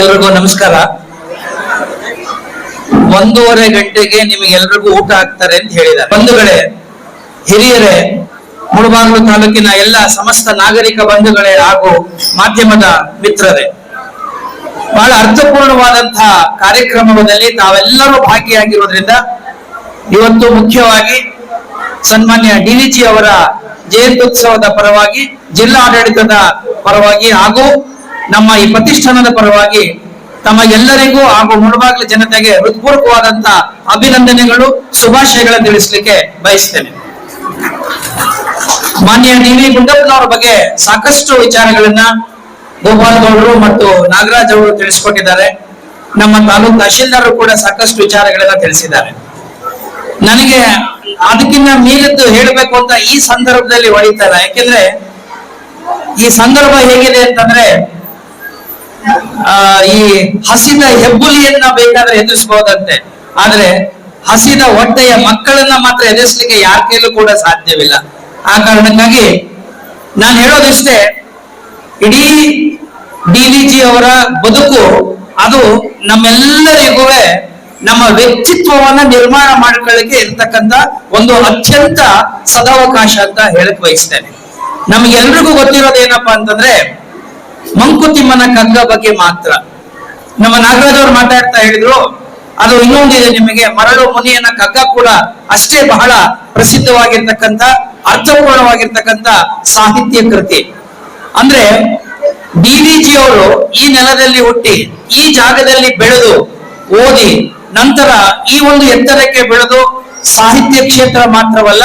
ಎಲ್ರಿಗೂ ನಮಸ್ಕಾರ. ಒಂದೂವರೆ ಗಂಟೆಗೆ ನಿಮಗೆಲ್ರಿಗೂ ಊಟ ಹಾಕ್ತಾರೆ ಅಂತ ಹೇಳಿದ್ದಾರೆ. ಬಂಧುಗಳೇ, ಹಿರಿಯರೇ, ಮುಳಬಾಗಿಲು ತಾಲೂಕಿನ ಎಲ್ಲ ಸಮಸ್ತ ನಾಗರಿಕ ಬಂಧುಗಳೇ ಹಾಗೂ ಮಾಧ್ಯಮದ ಮಿತ್ರರೇ, ಬಹಳ ಅರ್ಥಪೂರ್ಣವಾದಂತಹ ಕಾರ್ಯಕ್ರಮದಲ್ಲಿ ತಾವೆಲ್ಲರೂ ಭಾಗಿಯಾಗಿರೋದ್ರಿಂದ ಇವತ್ತು ಮುಖ್ಯವಾಗಿ ಸನ್ಮಾನ್ಯ ಡಿವಿಜಿ ಅವರ ಜಯಂತ್ಯುತ್ಸವದ ಪರವಾಗಿ ಜಿಲ್ಲಾಡಳಿತದ ಪರವಾಗಿ ಹಾಗೂ ನಮ್ಮ ಈ ಪ್ರತಿಷ್ಠಾನದ ಪರವಾಗಿ ತಮ್ಮ ಎಲ್ಲರಿಗೂ ಹಾಗೂ ಮುಳಬಾಗಿಲು ಜನತೆಗೆ ಹೃತ್ಪೂರ್ವಕವಾದಂತ ಅಭಿನಂದನೆಗಳು, ಶುಭಾಶಯಗಳನ್ನು ತಿಳಿಸ್ಲಿಕ್ಕೆ ಬಯಸ್ತೇನೆ. ಮಾನ್ಯ ಡಿ ವಿ ಗುಂಡಪ್ಪನವರ ಬಗ್ಗೆ ಸಾಕಷ್ಟು ವಿಚಾರಗಳನ್ನ ಗೋಪಾಲ್ ಗೌಡರು ಮತ್ತು ನಾಗರಾಜ್ ಅವರು ತಿಳಿಸ್ಕೊಟ್ಟಿದ್ದಾರೆ. ನಮ್ಮ ತಾಲೂಕು ತಹಶೀಲ್ದಾರರು ಕೂಡ ಸಾಕಷ್ಟು ವಿಚಾರಗಳನ್ನ ತಿಳಿಸಿದ್ದಾರೆ. ನನಗೆ ಅದಕ್ಕಿಂತ ಮೀರಿದ್ದು ಹೇಳಬೇಕು ಅಂತ ಈ ಸಂದರ್ಭದಲ್ಲಿ ಹೊಡಿತಾರ ಯಾಕೆಂದ್ರೆ ಈ ಸಂದರ್ಭ ಹೇಗಿದೆ ಅಂತಂದ್ರೆ ಈ ಹಸಿದ ಹೆಬ್ಬುಲಿಯನ್ನ ಬೇಕಾದ್ರೆ ಎದುರಿಸಬಹುದಂತೆ ಆದ್ರೆ ಹಸಿದ ಹೊಟ್ಟೆಯ ಮಕ್ಕಳನ್ನ ಮಾತ್ರ ಎದುರಿಸಲಿಕ್ಕೆ ಯಾರ ಕೈಲೂ ಕೂಡ ಸಾಧ್ಯವಿಲ್ಲ. ಆ ಕಾರಣಕ್ಕಾಗಿ ನಾನು ಹೇಳೋದಿಷ್ಟೇ, ಇಡೀ ಡಿ ಜಿ ಅವರ ಬದುಕು, ಅದು ನಮ್ಮೆಲ್ಲರಿಗೂ ನಮ್ಮ ವ್ಯಕ್ತಿತ್ವವನ್ನ ನಿರ್ಮಾಣ ಮಾಡ್ಕೊಳ್ಳಿಕ್ಕೆ ಇರ್ತಕ್ಕಂತ ಒಂದು ಅತ್ಯಂತ ಸದಾವಕಾಶ ಅಂತ ಹೇಳಕ್ ಬಯಸ್ತೇನೆ. ನಮ್ಗೆಲ್ರಿಗೂ ಗೊತ್ತಿರೋದು ಏನಪ್ಪಾ ಅಂತಂದ್ರೆ ಮಂಕುತಿಮ್ಮನ ಕಗ್ಗ ಬಗ್ಗೆ ಮಾತ್ರ. ನಮ್ಮ ನಾಗರಾಜ್ ಅವರು ಮಾತಾಡ್ತಾ ಹೇಳಿದ್ರು, ಅದು ಇನ್ನೊಂದಿದೆ ನಿಮಗೆ, ಮರಳು ಮುನಿಯನ ಕಗ್ಗ ಕೂಡ ಅಷ್ಟೇ ಬಹಳ ಪ್ರಸಿದ್ಧವಾಗಿರ್ತಕ್ಕಂಥ, ಅರ್ಥಪೂರ್ಣವಾಗಿರ್ತಕ್ಕಂಥ ಸಾಹಿತ್ಯ ಕೃತಿ. ಅಂದ್ರೆ ಅವರು ಈ ನೆಲದಲ್ಲಿ ಹುಟ್ಟಿ, ಈ ಜಾಗದಲ್ಲಿ ಬೆಳೆದು ಓದಿ, ನಂತರ ಈ ಒಂದು ಎತ್ತರಕ್ಕೆ ಬೆಳೆದು ಸಾಹಿತ್ಯ ಕ್ಷೇತ್ರ ಮಾತ್ರವಲ್ಲ,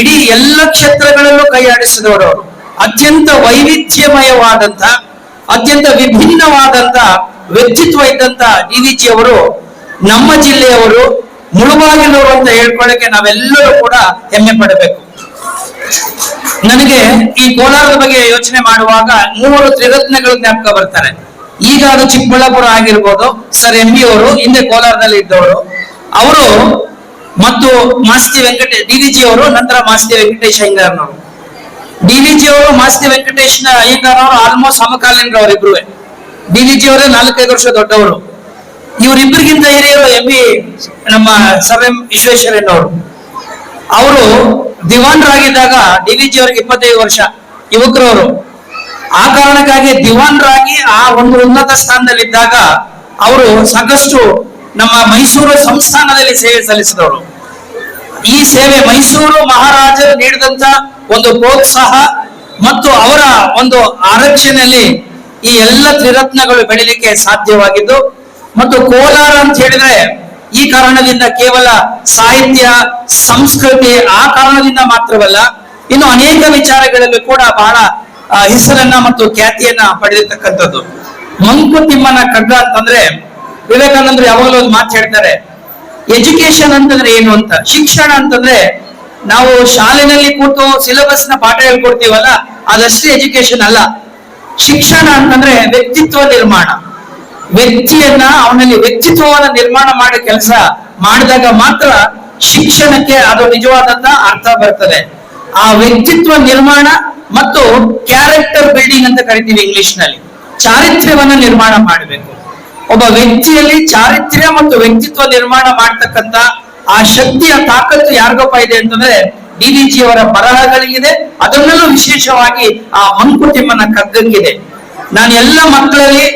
ಇಡೀ ಎಲ್ಲ ಕ್ಷೇತ್ರಗಳಲ್ಲೂ ಕೈಯಾಡಿಸಿದವರು ಅವರು. ಅತ್ಯಂತ ವೈವಿಧ್ಯಮಯವಾದಂತ, ಅತ್ಯಂತ ವಿಭಿನ್ನವಾದಂತ ವ್ಯಕ್ತಿತ್ವ ಇದ್ದಂತ ಡಿ ವಿ ಜಿ ಅವರು ನಮ್ಮ ಜಿಲ್ಲೆಯವರು ಮುಳುಬಾಗಿಲವರು ಅಂತ ಹೇಳ್ಕೊಳ್ಳಕ್ಕೆ ನಾವೆಲ್ಲರೂ ಕೂಡ ಹೆಮ್ಮೆ ಪಡಬೇಕು. ನನಗೆ ಈ ಕೋಲಾರದ ಬಗ್ಗೆ ಯೋಚನೆ ಮಾಡುವಾಗ ಮೂವರು ತ್ರಿರತ್ನಗಳು ಜ್ಞಾಪಕ ಬರ್ತಾರೆ. ಈಗ ಅದು ಚಿಕ್ಕಬಳ್ಳಾಪುರ ಆಗಿರ್ಬೋದು, ಸರ್ ಎಂ ಬಿ ಅವರು, ಹಿಂದೆ ಕೋಲಾರದಲ್ಲಿ ಇದ್ದವರು. ಅವರು ಮತ್ತು Masti Venkatesh D V G ಅವರು ನಂತರ ಮಾಸ್ತಿ ವೆಂಕಟೇಶ್ ಅಯ್ಯಂಗಾರ್ನವರು ಡಿ ವಿ ಜಿ ಅವರು ಮಾಸ್ತಿ ವೆಂಕಟೇಶ್ ಅಯ್ಯಂಗಾರ್ ಅವರು ಆಲ್ಮೋಸ್ಟ್ ಸಮಕಾಲೀನರು ಅವರಿಬ್ರು ಡಿವಿಜಿ ಅವರೇ ನಾಲ್ಕೈದು ವರ್ಷ ದೊಡ್ಡವರು. ಇವರಿಬ್ಬರಿಗಿಂತ ಹಿರಿಯರು ಎಂ ಬಿ ನಮ್ಮ ಸರ್ ಎಂ ವಿಶ್ವೇಶ್ವರಯ್ಯ ಅವರು ದಿವಾನ್ರಾಗಿದ್ದಾಗ ಡಿ ವಿ ಜಿ ಅವರಿಗೆ ಇಪ್ಪತ್ತೈದು ವರ್ಷ, ಯುವಕರವರು. ಆ ಕಾರಣಕ್ಕಾಗಿ ದಿವಾನ್ರಾಗಿ ಆ ಒಂದು ಉನ್ನತ ಸ್ಥಾನದಲ್ಲಿದ್ದಾಗ ಅವರು ಸಾಕಷ್ಟು ನಮ್ಮ ಮೈಸೂರು ಸಂಸ್ಥಾನದಲ್ಲಿ ಸೇವೆ ಸಲ್ಲಿಸಿದವರು. ಈ ಸೇವೆ ಮೈಸೂರು ಮಹಾರಾಜರು ನೀಡಿದಂತ ಒಂದು ಪ್ರೋತ್ಸಾಹ ಮತ್ತು ಅವರ ಒಂದು ಆರಕ್ಷಣೆಯಲ್ಲಿ ಈ ಎಲ್ಲ ತ್ರಿರತ್ನಗಳು ಬೆಳಿಲಿಕ್ಕೆ ಸಾಧ್ಯವಾಗಿದ್ದು ಮತ್ತು ಕೋಲಾರ ಅಂತ ಹೇಳಿದ್ರೆ ಈ ಕಾರಣದಿಂದ ಕೇವಲ ಸಾಹಿತ್ಯ, ಸಂಸ್ಕೃತಿ ಆ ಕಾರಣದಿಂದ ಮಾತ್ರವಲ್ಲ, ಇನ್ನು ಅನೇಕ ವಿಚಾರಗಳಲ್ಲಿ ಕೂಡ ಬಹಳ ಹೆಸರನ್ನ ಮತ್ತು ಖ್ಯಾತಿಯನ್ನ ಪಡೆದಿರ್ತಕ್ಕಂಥದ್ದು. ಮಂಕುತಿಮ್ಮನ ಕಗ್ಗ ಅಂತಂದ್ರೆ ವಿವೇಕಾನಂದರು ಯಾವಾಗಲೂ ಒಂದು ಮಾತು ಹೇಳ್ತಾರೆ ಎಜುಕೇಶನ್ ಅಂತಂದ್ರೆ ಏನು? ಅಂತ. ಶಿಕ್ಷಣ ಅಂತಂದ್ರೆ ನಾವು ಶಾಲೆನಲ್ಲಿ ಕೂತು ಸಿಲೆಬಸ್ನ ಪಾಠ ಹೇಳ್ಕೊಡ್ತೀವಲ್ಲ, ಅದಷ್ಟೇ ಎಜುಕೇಶನ್ ಅಲ್ಲ. ಶಿಕ್ಷಣ ಅಂತಂದ್ರೆ ವ್ಯಕ್ತಿತ್ವ ನಿರ್ಮಾಣ. ವ್ಯಕ್ತಿಯನ್ನ ಅವನಲ್ಲಿ ವ್ಯಕ್ತಿತ್ವವನ್ನ ನಿರ್ಮಾಣ ಮಾಡೋ ಕೆಲಸ ಮಾಡಿದಾಗ ಮಾತ್ರ ಶಿಕ್ಷಣಕ್ಕೆ ಅದು ನಿಜವಾದಂತ ಅರ್ಥ ಬರ್ತದೆ. ಆ ವ್ಯಕ್ತಿತ್ವ ನಿರ್ಮಾಣ ಮತ್ತು ಕ್ಯಾರೆಕ್ಟರ್ ಬಿಲ್ಡಿಂಗ್ ಅಂತ ಕರಿತೀವಿ ಇಂಗ್ಲಿಷ್ನಲ್ಲಿ ಚಾರಿತ್ರ್ಯವನ್ನ ನಿರ್ಮಾಣ ಮಾಡಬೇಕು. ಒಬ್ಬ ವ್ಯಕ್ತಿಯಲ್ಲಿ ಚಾರಿತ್ರ್ಯ ಮತ್ತು ವ್ಯಕ್ತಿತ್ವ ನಿರ್ಮಾಣ ಮಾಡ್ತಕ್ಕಂತ ಆ ಶಕ್ತಿಯ ತಾಕತ್ತು ಯಾರಿಗಪ್ಪ ಇದೆ ಅಂತಂದ್ರೆ ಡಿ ವಿ ಜಿ ಅವರ ಬರಹಗಳಿಗಿದೆ. ಅದರಲ್ಲೂ ವಿಶೇಷವಾಗಿ ಆ ಮಂಕುತಿಮ್ಮನ ಕಗ್ಗಕ್ಕಿದೆ ನಾನು ಎಲ್ಲ ಮಕ್ಕಳಲ್ಲಿ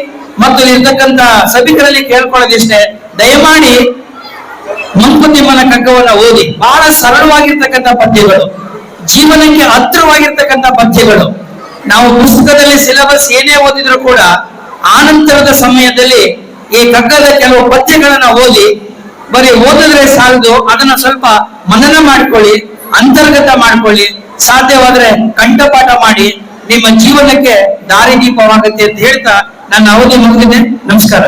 ಮತ್ತು ಇರ್ತಕ್ಕಂತ ಸಭಿಕರಲ್ಲಿ ಕೇಳ್ಕೊಳ್ಳೋದಿಷ್ಟೇ, ದಯಮಾಡಿ ಮಂಕುತಿಮ್ಮನ ಕಗ್ಗವನ್ನ ಓದಿ. ಬಹಳ ಸರಳವಾಗಿರ್ತಕ್ಕಂಥ ಪದ್ಯಗಳು, ಜೀವನಕ್ಕೆ ಹತ್ತಿರವಾಗಿರ್ತಕ್ಕಂಥ ಪದ್ಯಗಳು. ನಾವು ಪುಸ್ತಕದಲ್ಲಿ ಸಿಲೆಬಸ್ ಏನೇ ಓದಿದ್ರು ಕೂಡ ಆನಂತರದ ಸಮಯದಲ್ಲಿ ಈ ಕಗ್ಗದ ಕೆಲವು ಪದ್ಯಗಳನ್ನ ಓದಿ ಬರೀ ಓದಿದ್ರೆ ಸಾಲದು, ಅದನ್ನ ಸ್ವಲ್ಪ ಮನನ ಮಾಡ್ಕೊಳ್ಳಿ, ಅಂತರ್ಗತ ಮಾಡ್ಕೊಳ್ಳಿ, ಸಾಧ್ಯವಾದ್ರೆ ಕಂಠಪಾಠ ಮಾಡಿ, ನಿಮ್ಮ ಜೀವನಕ್ಕೆ ದಾರಿದೀಪವಾಗುತ್ತೆ ಅಂತ ಹೇಳ್ತಾ ನನ್ನ ಅವಧಿ ಮುಗಿದಿದೆ. ನಮಸ್ಕಾರ.